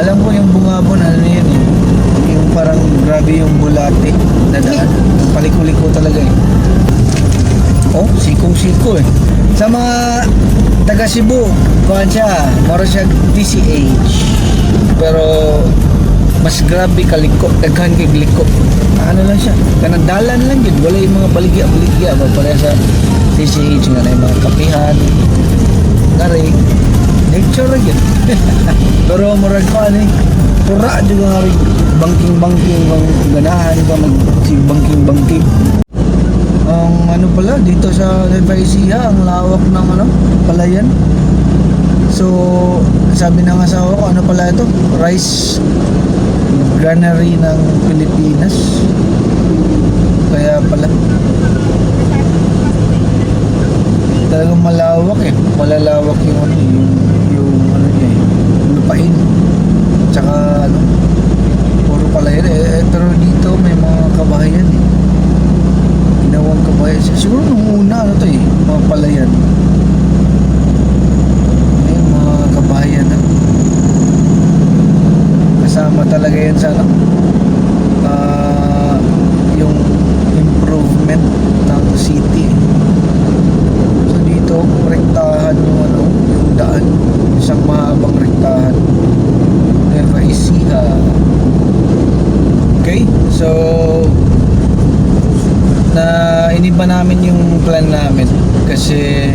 Alam ko yung bungabon, ano yun eh. Yung parang grabe yung bulate na daan. Yung paliko-liko talaga eh. Oh, sikong-siko eh. Sa mga taga Cebu, kuhan siya, mara siya DCH. Pero mas grabe kaliko, daghan kay liko. Ano lang siya, kanadalan lang yun. Wala yung mga baligya-baligya. Ba pala sa DCH nga na yung mga kapihan. Nari, nature lang yun. Pero murag pa ni pura juga nga rin banking-banking bang ganahan ba mag si banking-banking. Ang ano pala dito sa Nueva Ecija, ang lawak ng ano, palayan. So, sabi ng asawa ko, ano pala ito? Rice granary ng Pilipinas. Kaya pala. Talagang malawak eh. Malalawak yung ano, yung, yung ano niya eh. Lupain. Tsaka ano, puro palayan eh. eh. Pero dito may mga kabahayan eh. Ginawang kabahayan. Siguro nung una ano to eh, mga palayan. Ayun, mga kabahayan na. Kasama talaga yan sa ano, ah, yung improvement ng city. So dito, rektahan yung ano, yung daan. Isang mahabang rektahan. Nueva Ecija. Okay, so na iniba namin yung plan namin kasi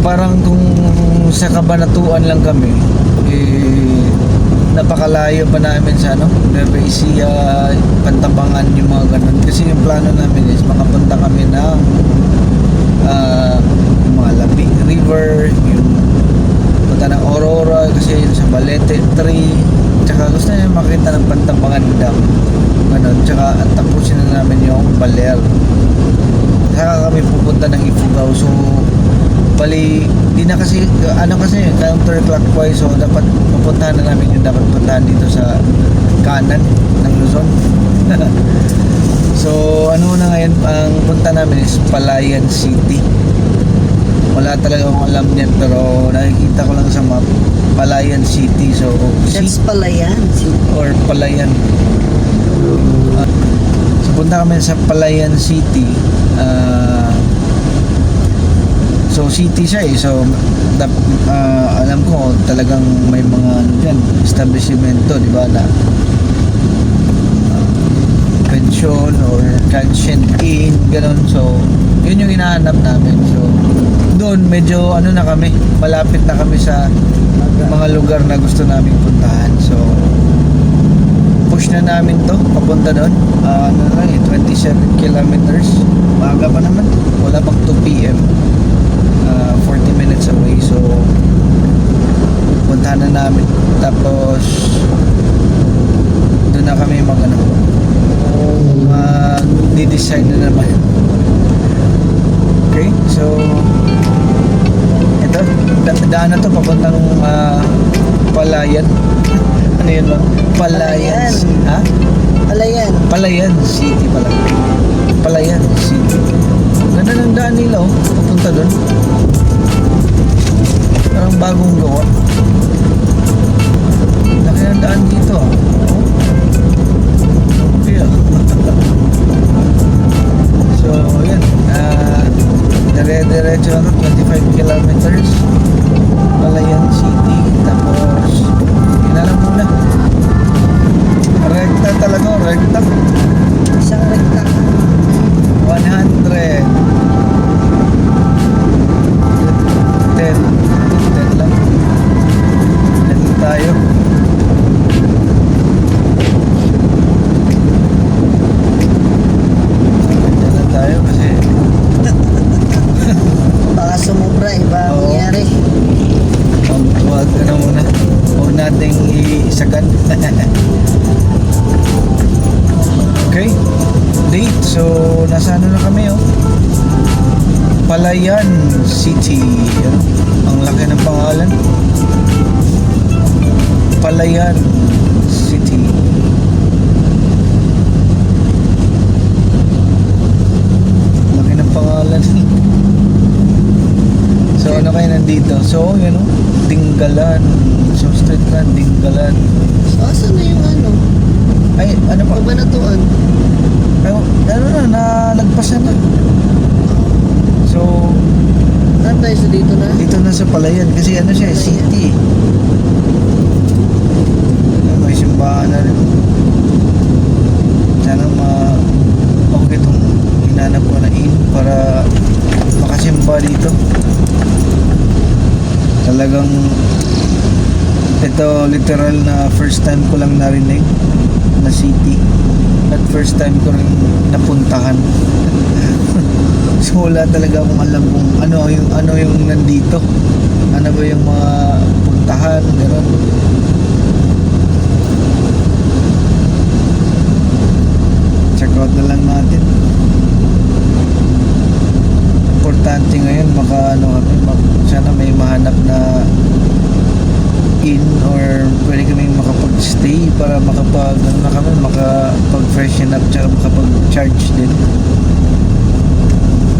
parang kung sa kabanatuan lang kami eh napakalayo pa namin sa ano Nueva Ecija Pantabangan yung mga ganun. Kasi yung plano namin is makapunta kami ng ah, yung mga Labi River yung punta ng Aurora kasi yun sa Balete 3 tsaka gusto niya makita ng Pantabangan Dam. Ganun. Tsaka tapusin na namin yung Baler. Saka kami pupunta ng Ifugao. So bali di na kasi ano kasi counterclockwise so dapat pupuntahan na namin yung dapat puntahan dito sa kanan ng Luzon. So ano na ngayon ang punta namin is Palayan City. Wala talaga akong alam niyan pero nakikita ko lang sa map Palayan City so That's city pala yan. or Palayan. Ah, so punta kami sa Palayan City ah So city siya eh. So dap, ah, alam ko talagang may mga ano diyan, establishmento, di ba, na ah, pension or transient inn, ganun. So yun yung hinahanap namin. So doon medyo ano na kami, malapit na kami sa mga lugar na gusto naming puntahan. So push na namin to papunta doon. Ah, ano na eh, 27 kilometers. Maaga pa naman. Wala pang 2 p.m uh, 40 minutes away so puntahan na namin tapos doon na kami mag ano mag decide na naman okay so ito da daan na to papuntang uh, Palayan ano yun ba? Palayan Palayan. ha? Pala yan. Palayan City pala. Palayan City. Ganda ng daan nila oh. Papunta doon. Parang bagong gawa. Laki ng daan dito. Oh. So, yan. Uh, dire-diretso ano, 25 kilometers. Palayan City. Tapos, lang muna. Rekta talaga, oh, rekta. Isang rekta. 100 10 10 lang 10 tayo lang tayo kasi Baka sumubra, iba ang Oo. mangyari. um, wag ano muna huwag isagan okay date so nasa ano na kami oh Palayan City Ano? ang laki ng pangalan Palayan City laki ng pangalan So ano kayo nandito? So yun o, Tinggalan street na, Dinggalan. So, asan na yung ano? Ay, ano pa? Kabanatuan. Ay, ano na, nalagpasan na. So, Ano tayo sa dito na? dito na sa Palayan kasi ano siya, city. Ay, May simbahan na rin. Sana ma okay itong hinanap ko na inn para makasimba dito. Talagang ito literal na first time ko lang narinig na city at first time ko rin napuntahan. so wala talaga akong alam kung ano yung ano yung nandito. Ano ba yung mga puntahan, gano'n. Check out na lang natin. Importante ngayon maka ano kami, sana may mahanap na in or pwede kami makapag-stay para makapag ano na kami, makapag freshen up tsaka makapag-charge din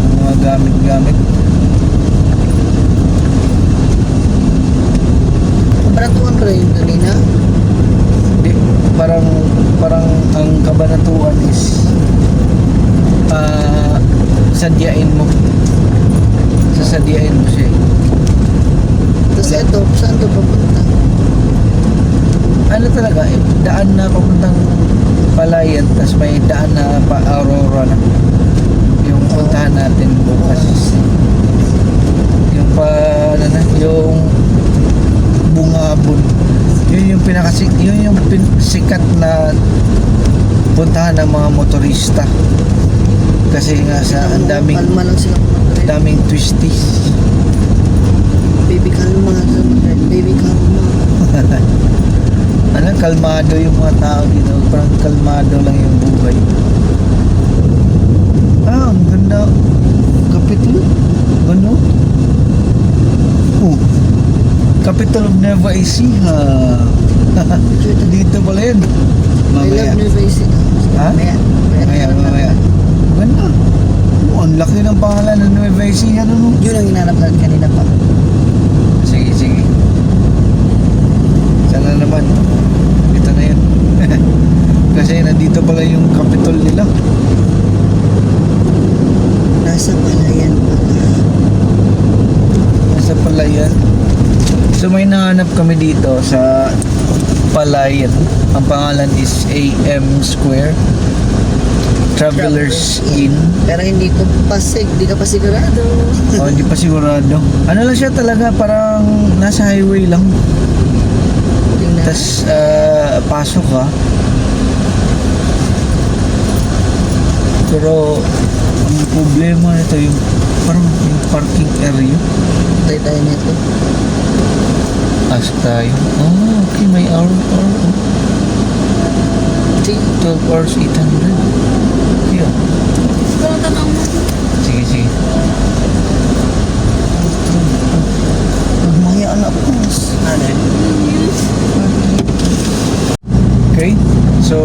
ng mga gamit-gamit. Kabanatuan ka rin kanina? Hindi, parang parang ang kabanatuan is ah sadyain mo. Sasadyain mo siya. eh. Tapos ito, saan ito papunta? Ano talaga, eh, daan na papuntang Palayan, tapos may daan na pa Aurora na. Yung puntahan natin bukas. Yung pa, ano na, yung bungabon. Yun yung pinakasik, yun yung pin, sikat na puntahan ng mga motorista. Kasi nga sa ang daming Kalma lang sila daming twisties. Baby kalma. Baby kalma. Ano, kalmado yung mga tao dito. Parang kalmado lang yung buhay. Ah, ang ganda. Kapitulo. Ano? Oh. Capital of Nueva Ecija. dito pala yun. I Mamaya. love New Basic. Ha? Mamaya. Mamaya, mamaya. Ganda. Oh, ang laki ng pangalan ng Nueva Ecija. Ano, no? Yun ang hinanap natin kanina pa. Sige, sige. Sana naman. Ito na yun. Kasi nandito pala yung capital nila. Nasa palayan pala. Sa Palayan. So may nahanap kami dito sa Palayan. Ang pangalan is AM Square. Travelers Inn. Pero hindi ko pasig. Hindi ka pa sigurado. O, hindi pa sigurado. Ano lang siya talaga, parang nasa highway lang. Tapos, ah, pasok ka. Pero, ang problema nito yung parang yung parking area. Tayo tayo nito. Ask tayo. Oh, okay, may hour, hour. oh. Sige. 12 hours, 800. Okay, oh. Sige, sige. Magmaya anak ko. Ano? Okay, so,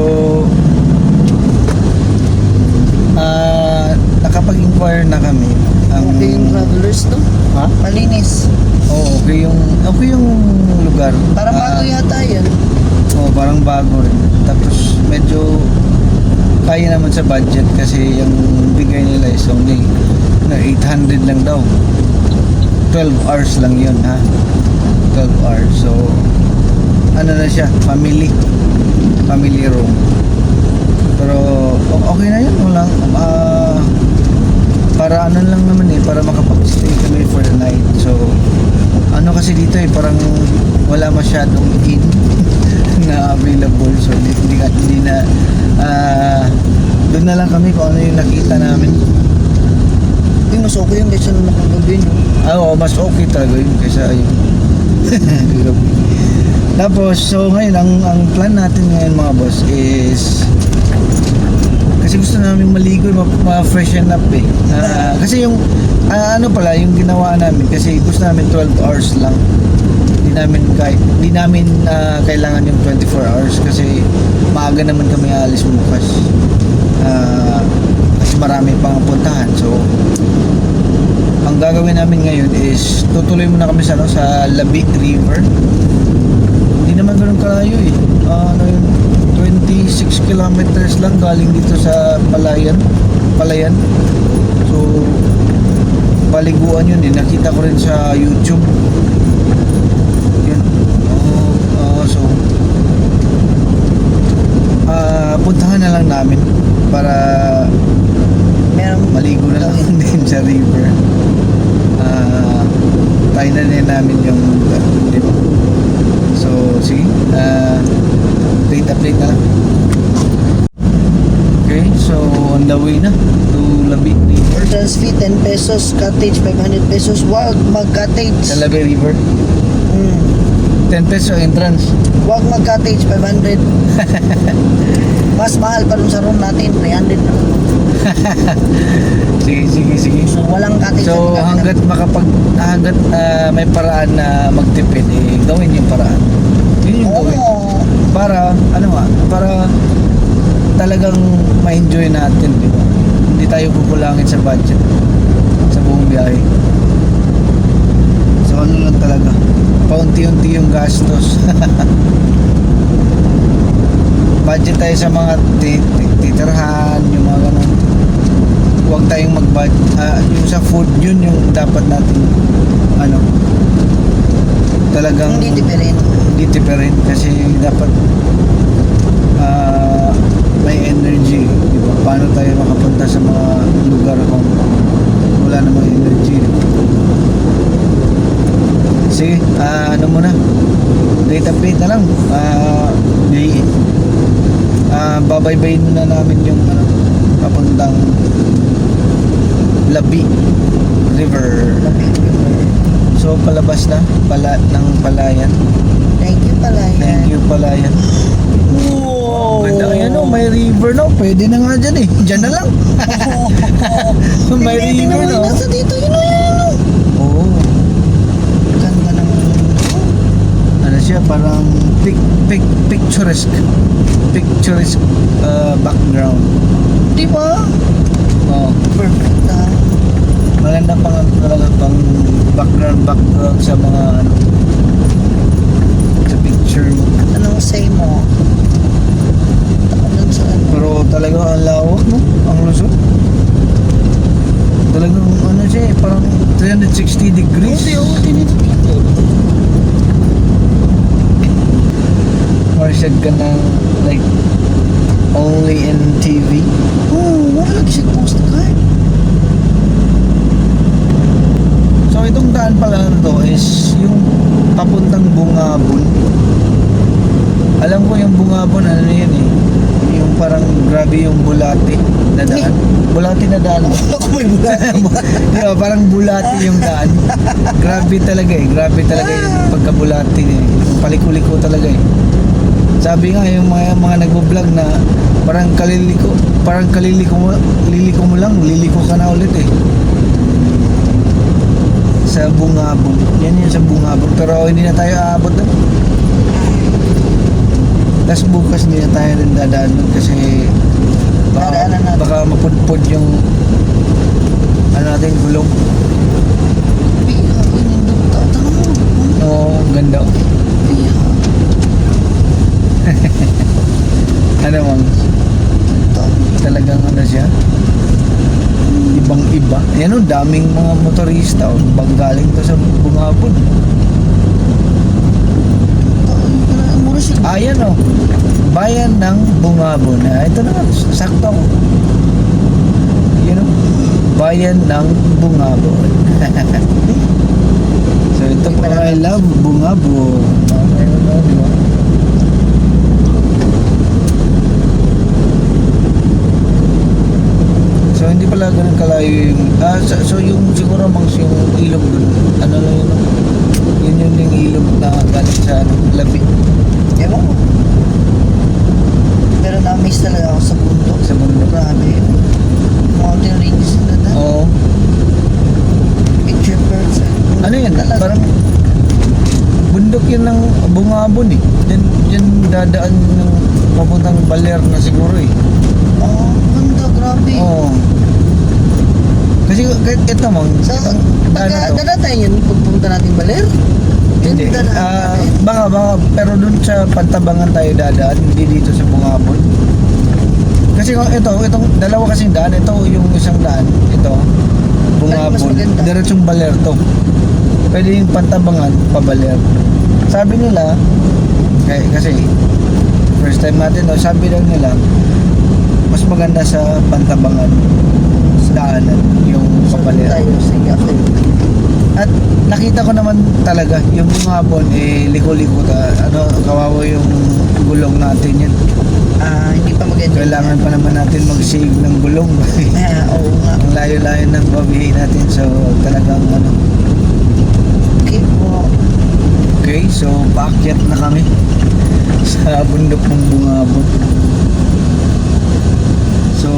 ah, nakapag-inquire na kami. Ang, Okay yung travelers to. Ha? Malinis. Oo, okay yung, okay yung lugar. Para bago Ah, yata yan. Oo, parang bago rin. Tapos medyo kaya naman sa budget kasi yung bigay nila is only na 800 lang daw. 12 hours lang yun ha. 12 hours. So ano na siya. Family room. Pero o- okay na yun. Wala, ah, para ano lang naman eh, para makapag-stay kami for the night. So ano kasi dito eh, parang wala masyadong in na available so hindi, hindi, hindi na ah doon na lang kami kung ano yung nakita namin Yung mas okay yung kaysa nung nakagabi no? ah oo mas okay talaga yun kaysa gabi. tapos so ngayon ang, ang plan natin ngayon mga boss is kasi gusto namin maligo ma- ma-freshen up eh. Ah, kasi yung ah, ano pala yung ginawa namin kasi gusto namin 12 hours lang. Hindi namin kahit hindi namin ah, kailangan yung 24 hours kasi maaga naman kami alis bukas. Ah, kasi marami pang puntahan. So ang gagawin namin ngayon is tutuloy muna kami sa ano, sa Labig River 6 kilometers lang galing dito sa Palayan. Palayan. So, paliguan yun eh. Nakita ko rin sa YouTube. Yun. Oo, so, ah puntahan na lang namin para Meron maligo na lang din sa river. Ah, tayo na din namin yung di ba? So, sige. Ah, update update na lang. Okay, so on the way na to Labi River. entrance fee 10 pesos, cottage 500 pesos. Wag mag-cottage. Sa Labi River. Hmm. 10 peso entrance. Wag mag-cottage 500. Mas mahal pa dun sa room natin, 300 na. Sige, sige, sige. So walang cottage. So hanggat makapag hanggat ah, may paraan na magtipid eh gawin yung paraan. Yun yung gawin. Oo. Para ano nga, para talagang ma-enjoy natin, di ba? Hindi tayo kukulangin sa budget sa buong biyahe. So ano lang talaga, paunti-unti yung gastos. budget tayo sa mga ti- ti- titirhan, yung mga ganun. Huwag tayong mag yung sa food, yun yung dapat natin ano talagang Hindi different. hindi tipirin kasi dapat ah, may energy, di ba? Paano tayo makapunta sa mga lugar kung wala namang energy? di ba? Sige, ah, ano muna? Date update na lang. Ah, di, ah, babaybayin muna namin yung ano, papuntang Labi River. So palabas na pala ng Palayan. Thank you pala yan. Thank you Palayan. Wow. Ganda yan oh, may river no. Pwede na nga dyan eh. Dyan na lang. may Hindi, river tingnan mo, no. Nasa dito, yun o, yun o. Oo. Ganda ng Ano siya, parang pic, pic, picturesque. Picturesque uh, background. Di ba? Oo. Perfect ah. Maganda pang talaga pang background background sa mga ano sa picture mo. Anong say mo? Ako dun sa ano. Pero talaga ang lawak no, ang Luzon. Talagang ano siya eh, parang 360 degrees. Hindi, oh, tinitito. Marsyad ka ng like only in TV. Oo, wala lagi siya postcard. So itong daan pala na to is yung papuntang Bungabon. Alam ko yung Bungabon ano yan eh. Parang grabe yung bulati na daan. Bulati na daan. Ako may bulati. Di ba, parang bulati yung daan. Grabe talaga eh. Grabe talaga yung pagkabulati eh. Paliko-liko talaga eh. Sabi nga yung mga mga nagbo-vlog na parang kaliliko, parang kaliliko mo, liliko mo lang, liliko ka na ulit eh. Sa Bungabon. Yan yun sa Bungabon. Pero hindi na tayo aabot doon. Tapos bukas hindi na tayo rin dadaan doon kasi baka, Dadaanan natin. baka mapudpod yung ano natin gulong. Piha, inindog ka. Tanong mo. Oo, ganda. oh. Piha. Ano mang talagang ano siya ibang iba yan o daming mga motorista o bang galing to sa bungabon Mura siya. Ayan o bayan ng bungabon ah, ito na sakto ko yun o bayan ng bungabon so ito po I love bungabon? So hindi pala ganun kalayo yung ah, so, yung siguro mangs yung ilog dun ano no? yun yun yung ilog na galing sa ano, labi Ewan ko. Pero na-miss talaga ako sa bundok. sa mundo Grabe. Mountain ranges na daan. oo Picture perfect. ano yun Talaga. parang bundok yun ng bungabon eh yan, yan dadaan ng papuntang baler na siguro eh Oh, ganda, grabe. oo kasi kahit ito mang Sa, itong daan na taga, to dada tayo yun, pagpunta natin baler. Hindi. Ah, baka, baka, pero dun sa pantabangan tayo dadaan, hindi dito sa Bungabon. Kasi kung ito, itong dalawa kasing daan, ito yung isang daan, ito, Bungabon, diretsong Baler to. Pwede yung pantabangan, pabaler. Sabi nila, kay, kasi, first time natin, no, sabi lang nila, mas maganda sa pantabangan, sa daanan, yung pabaler. Tayo, sige. At nakita ko naman talaga yung mga hapon eh liko-liko ta, ano kawawa yung gulong natin yan. Ah, hindi pa maganda. Kailangan pa naman natin mag-save ng gulong. Ah, oo nga. Ang layo-layo ng babihin natin so talagang ano. Okay po. Okay, so paakyat na kami sa bundok ng bungabon. So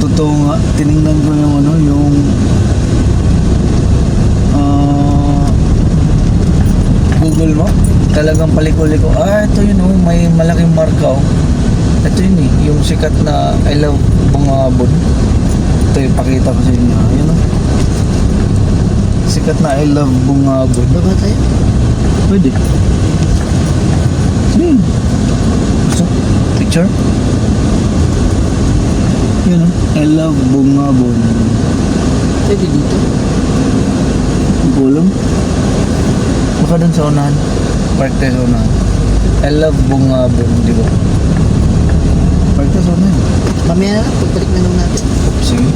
totoo nga tiningnan ko yung ano yung Google mo talagang paliko-liko ah ito yun oh may malaking marka oh ito yun eh yung sikat na I love bungabon ito yung pakita ko sa inyo yun oh sikat na I love bungabon Baba tayo. Pwede. Hmm. Gusto? Picture? Yun oh. I love bungabon. Pwede dito. Gulong? Baka dun sa unahan. Park tayo sa unahan. I love bungabon, di ba? Park tayo sa unahan. Mamaya na lang, pagbalik na lang natin. Sige.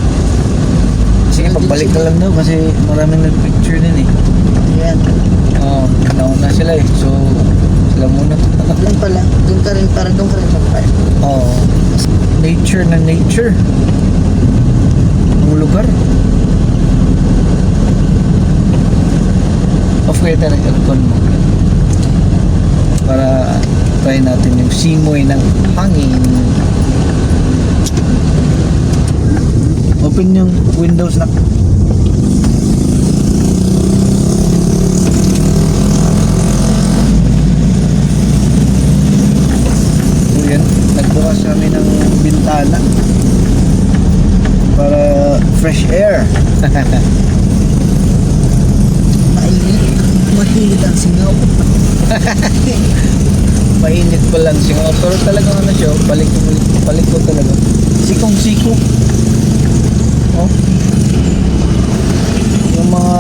Sige, pagbalik ka lang daw kasi maraming nag-picture din eh. Ayan. Oo, nauna sila eh. So, sila muna. Doon pala. Doon ka rin, para doon ka rin magpark. Oo. Nature na nature. Ang lugar. Off kaya tayo ng aircon mo. Para try natin yung simoy ng hangin. Open yung windows na. Yan, nagbukas kami ng bintana para fresh air. Mainit. Mahilit ang singaw. Mainit pa lang siya. Pero talagang ano siya, balik ko, balik ko talaga. Sikong siko. Oh. Yung mga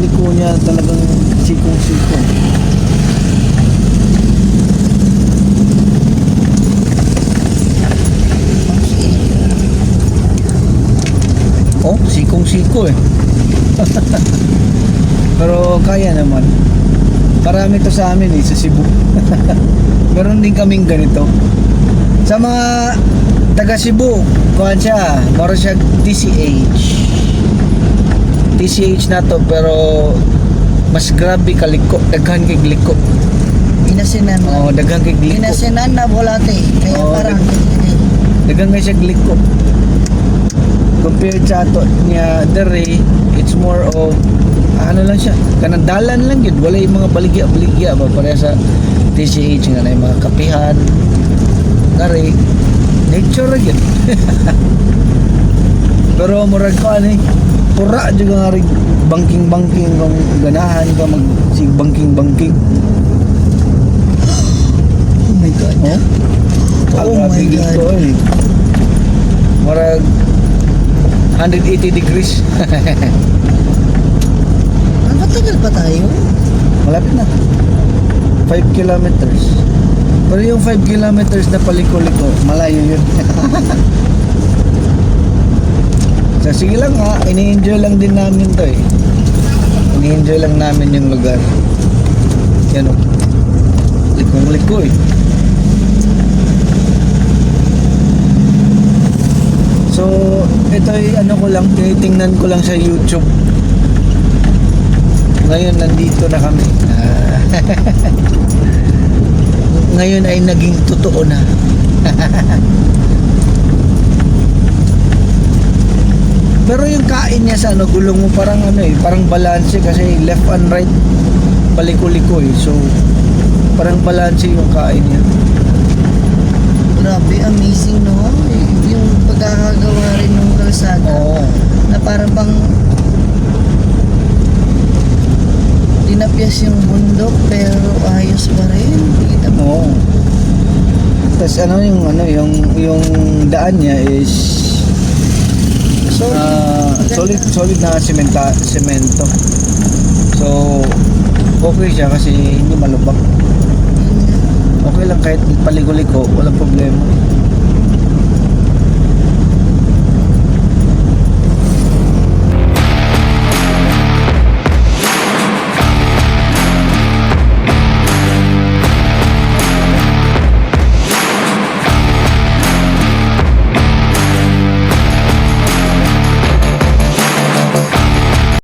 liko niya talagang sikong siko. Oh, sikong siko eh. Pero kaya naman. Marami to sa amin eh, sa Cebu. Meron din kaming ganito. Sa mga taga Cebu, kuhan siya, moro siya TCH. TCH na to, pero mas grabe kaliko, daghan kay liko. Inasinan Oh, na. daghan kay liko. Inasinan na volate. Kaya Oo, parang Daghan kay siya liko. Compared sa ato niya dere, it's more of ano lang siya, kanang dalan lang yun. Wala yung mga baligya-baligya ba pareha sa TCH nga na yung mga kapihan. Kare, nature yun. Pero murag ko ano eh, pura juga nga rin banking-banking kung ganahan ka mag sig banking-banking. Oh my God. Oh? Oh my God. Ko, eh. Murag 180 degrees. Matagal pa tayo. Malapit na. 5 kilometers. Pero yung 5 kilometers na paliko-liko, malayo yun. so sige lang ha, ini-enjoy lang din namin to eh. Ini-enjoy lang namin yung lugar. Yan o. Likong-liko eh. So, ito ay ano ko lang, tinitingnan ko lang sa YouTube. Ngayon, nandito na kami. Ah. Ngayon ay naging totoo na. Pero yung kain niya sa ano, gulong mo parang ano eh, parang balance kasi left and right paliko-liko eh. So, parang balance yung kain niya. Grabe, amazing no? Yung pagkakagawa rin ng kalsada Oo. na parang bang tinapyas yung bundok pero ayos pa rin. Kita mo. Oo. Tapos ano yung ano yung yung daan niya is So, ah, solid solid na sementa semento. So okay siya kasi hindi malubak. Okay lang kahit paligo-liko, walang problema.